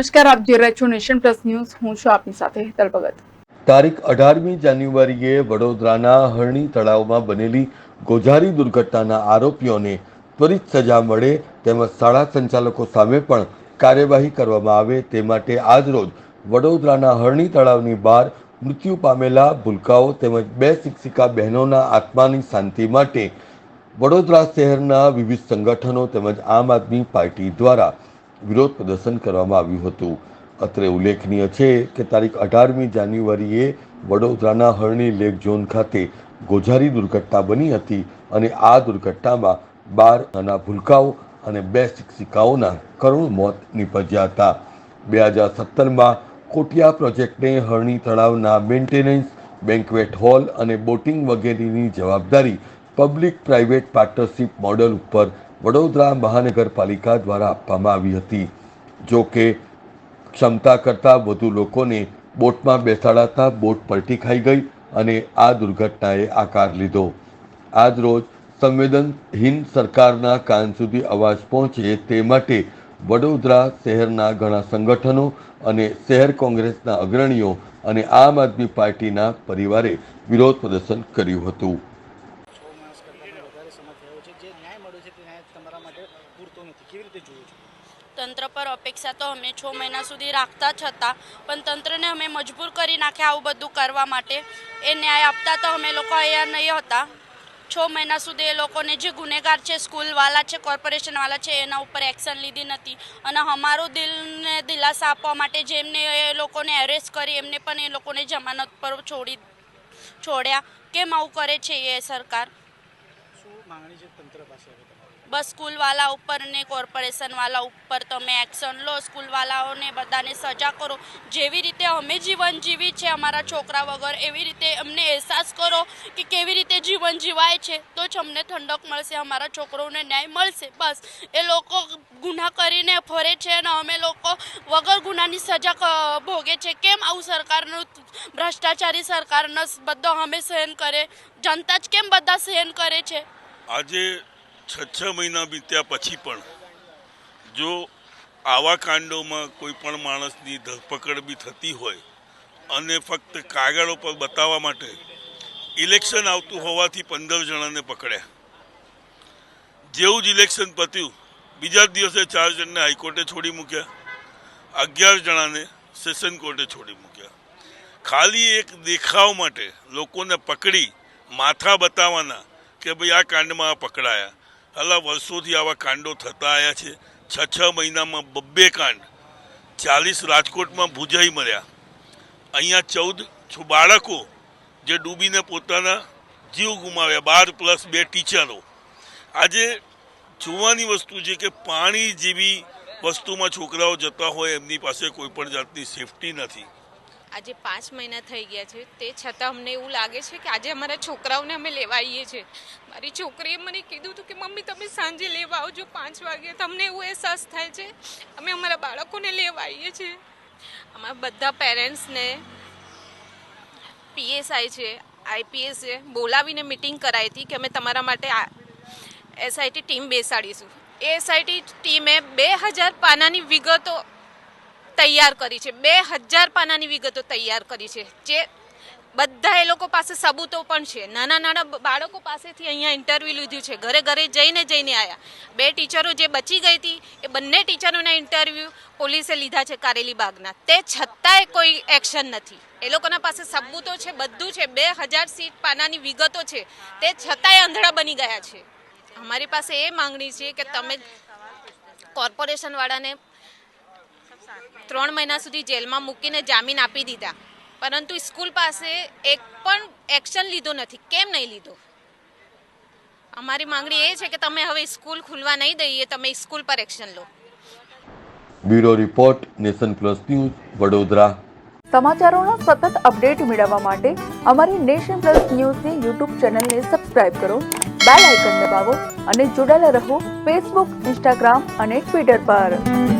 નમસ્કાર, આપ જોઈ રહ્યા છો નેશન પ્લસ ન્યૂઝ. હું છું આપની સાથે હેતલ ભગત. તારીખ અઢારમી જાન્યુઆરીએ વડોદરાના હરણી તળાવમાં બનેલી ગોઝારી દુર્ઘટનાના આરોપીઓને ત્વરિત સજા મળે તેમજ શાળા સંચાલકો સામે પણ કાર્યવાહી કરવામાં આવે તે માટે આજરોજ વડોદરાના હરણી તળાવની બહાર મૃત્યુ પામેલા ભૂલકાઓ તેમજ બે શિક્ષિકા બહેનોના આત્માની શાંતિ માટે વડોદરા શહેરના વિવિધ સંગઠનો તેમજ આમ આદમી પાર્ટી દ્વારા વિરોધ પ્રદર્શન કરવામાં આવ્યું હતું. અત્રે ઉલ્લેખનીય છે કે તારીખ અઢારમી જાન્યુઆરીએ વડોદરાના હરણી લેક ઝોન ખાતે ગોઝારી દુર્ઘટના બની હતી અને આ દુર્ઘટનામાં બાર નાના ભૂલકાઓ અને બે શિક્ષિકાઓના કરુણ મોત નીપજ્યા હતા. બે હજાર સત્તરમાં કોટિયા પ્રોજેક્ટને હરણી તળાવના મેન્ટેનન્સ, બેન્કવેટ હોલ અને બોટિંગ વગેરેની જવાબદારી પબ્લિક પ્રાઇવેટ પાર્ટનરશિપ મોડલ ઉપર વડોદરા મહાનગરપાલિકા દ્વારા આપવામાં આવી હતી. જો કે ક્ષમતા કરતાં વધુ લોકોને બોટમાં બેસાડાતા બોટ પલટી ખાઈ ગઈ અને આ દુર્ઘટનાએ આકાર લીધો. આજ રોજ સંવેદનહીન સરકારના કાન સુધી અવાજ પહોંચે તે માટે વડોદરા શહેરના ઘણા સંગઠનો અને શહેર કોંગ્રેસના અગ્રણીઓ અને આમ આદમી પાર્ટીના પરિવારે વિરોધ પ્રદર્શન કર્યું હતું છ માસ કરતાં પણ વધારે સમય થયો છે જે ન્યાય મળ્યો છે તે ન્યાય તમારા માટે પૂરતો નથી. કેવી રીતે જોયું છે? તંત્ર પર અપેક્ષા તો અમે છ મહિના સુધી રાખતા હતા, પણ તંત્રને અમે મજબૂર કરી નાખ્યા આવું બધું કરવા માટે. એ ન્યાય આપતા તો અમે લોકો અહીંયા નહીં હતા. છ મહિના સુધી એ લોકોને જે ગુનેગાર છે સ્કૂલવાળા છે કોર્પોરેશનવાળા છે, એના ઉપર એક્શન લીધી નથી. અને અમારું દિલને દિલાસા આપવા માટે જેમને એ લોકોને એરેસ્ટ કરી, એમને પણ એ લોકોને જમાનત પર છોડી છોડ્યા. કેમ આવું કરે છે એ સરકાર? બસ સ્કૂલવાળા ઉપર ને કોર્પોરેશનવાળા ઉપર તમે એક્શન લો સ્કૂલવાળાઓને બધાને સજા કરો. જેવી રીતે અમે જીવન જીવી છે અમારા છોકરા વગર, એવી રીતે અમને અહેસાસ કરો કે કેવી રીતે જીવન જીવાય છે, તો જ અમને ઠંડક મળશે, અમારા છોકરોને ન્યાય મળશે. બસ, એ લોકો ગુના કરીને ફરે છે અને અમે લોકો વગર ગુનાની સજા ભોગે છે. કેમ આવું સરકારનું ભ્રષ્ટાચારી સરકારનો બધો અમે સહન કરે? જનતા જ કેમ બધા સહન કરે છે? આજે છ છ મહિના બીત્યા પછી પણ જો આવા કાંડોમાં કોઈ પણ માણસની ધરપકડ બી થતી હોય અને ફક્ત કાગળો પર બતાવવા માટે ઇલેક્શન આવતું હોવાથી પંદર જણાને પકડ્યા. જેવું જ ઇલેક્શન પત્યું, બીજા દિવસે ચાર જણને હાઈકોર્ટે છોડી મૂક્યા. અગિયાર જણાને સેશન કોર્ટે છોડી મૂક્યા. ખાલી એક દેખાવ માટે લોકોને પકડી માથા બતાવવાના કે ભાઈ આ કાંડમાં પકડાયા. હાલા વર્ષોથી આવા કાંડો થતા આવ્યા છે. છ છ મહિનામાં બબ્બે કાંડ. ચાલીસ રાજકોટમાં ભૂજાઈ મર્યા. અહીંયા ચૌદ બાળકો જે ડૂબીને પોતાના જીવ ગુમાવ્યા, બાર પ્લસ બે ટીચરો. આજે જોવાની વસ્તુ છે કે પાણી જેવી વસ્તુમાં છોકરાઓ જતા હોય, એમની પાસે કોઈ પણ જાતની સેફટી નથી. આજે પાંચ મહિના થઈ ગયા છે. તે છતાં અમને એવું લાગે છે કે આજે અમારા છોકરાઓને અમે લેવા આવીએ છીએ. મારી છોકરીએ મને કીધું હતું કે, મમ્મી, તમે સાંજે લેવા આવજો પાંચ વાગે તમને એવું અહેસાસ થાય છે? અમે અમારા બાળકોને લેવા આવીએ છીએ. અમારા બધા પેરેન્ટ્સને પીએસઆઈ છે આઈપીએસ છે, બોલાવીને મિટિંગ કરાવી હતી કે અમે તમારા માટે એસઆઈટી ટીમ બેસાડીશું. એ એસઆઈટી ટીમે બે હજાર પાનાની વિગતો તૈયાર કરી છે. બે હજાર પાનાની વિગતો તૈયાર કરી છે. જે બધા એ લોકો પાસે સબૂતો પણ છે. નાના નાના બાળકો પાસેથી અહીંયા ઇન્ટરવ્યૂ લીધું છે. ઘરે ઘરે જઈને જઈને આવ્યા બે ટીચરો જે બચી ગઈ હતી, એ બંને ટીચરોના ઇન્ટરવ્યૂ પોલીસે લીધા છે કારેલી બાગના. તે છતાંય કોઈ એક્શન નથી. એ લોકોના પાસે સબૂતો છે, બધું છે. બે હજાર સીટ પાનાની વિગતો છે. તે છતાંય અંધળા બની ગયા છે. અમારી પાસે એ માંગણી છે કે તમે કોર્પોરેશનવાળાને ત્રણ મહિના સુધી જેલમાં મૂકીને જામીન આપી દીધા. પરંતુ સ્કૂલ પાસે એક પણ એક્શન લીધો નથી. કેમ નહીં લીધો? અમારી માંગણી એ છે કે તમે હવે સ્કૂલ ખુલવા નહીં દઈએ તમે સ્કૂલ પર એક્શન લો. Bureau report nation plus news Vadodara. સમાચારોનો સતત અપડેટ મેળવવા માટે અમારી નેશન પ્લસ ન્યૂઝની યુટ્યુબ ચેનલને સબસ્ક્રાઇબ કરો બેલ આઇકન દબાવો અને જોડાયેલા રહો ફેસબુક ઇન્સ્ટાગ્રામ અને ટ્વિટર પર.